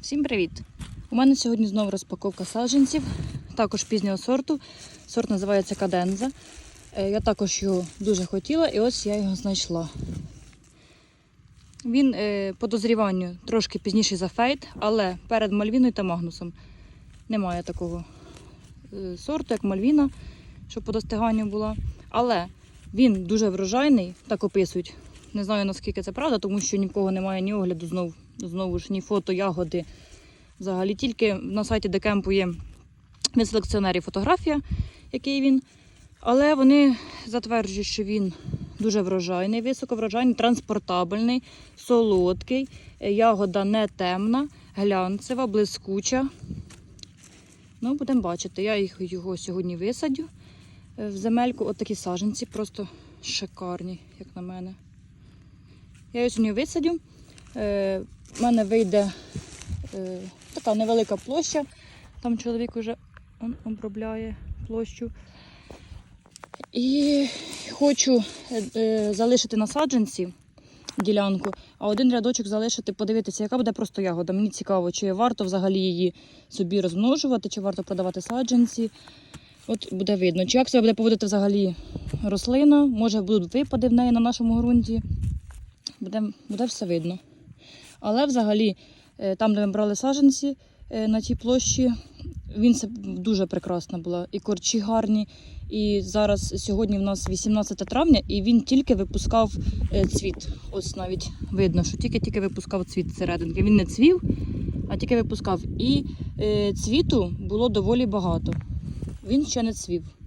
Всім привіт! У мене сьогодні знову розпаковка саджанців, також пізнього сорту. Сорт називається Каденза. Е, Я також його дуже хотіла і ось я його знайшла. Він е, по дозріванню трошки пізніший за фейт, але перед Мальвіною та Магнусом немає такого е, сорту, як Мальвіна, щоб по достиганню була. Але він дуже врожайний, так описують. Не знаю наскільки це правда, тому що нікого немає ні огляду, знову, знову ж ні фото, ягоди. Взагалі тільки на сайті Декемпу є від селекціонерів фотографія, який він. Але вони затверджують, що він дуже врожайний, високоврожайний, транспортабельний, солодкий, ягода не темна, глянцева, блискуча. Ну, будемо бачити. Я їх, його сьогодні висадю е, в земельку. От саженці, просто шикарні, як на мене. Я його сьогодні висадю. Е, в мене вийде е, така невелика площа. Там чоловік вже обробляє площу. І хочу е, е, залишити на саджанці ділянку, а один рядочок залишити, подивитися, яка буде просто ягода. Мені цікаво, чи варто взагалі її собі розмножувати, чи варто продавати саджанці. От буде видно, чи як себе буде поводити взагалі рослина, може будуть випади в неї на нашому ґрунті. Буде, буде все видно. Але взагалі, е, там, де ми брали саджанці е, на тій площі, він дуже прекрасна була. І корчі гарні. І зараз сьогодні в нас 18 травня, і він тільки випускав е, цвіт. Ось навіть видно, що тільки-тільки випускав цвіт серединки. Він не цвів, а тільки випускав. І цвіту було доволі багато. Він ще не цвів.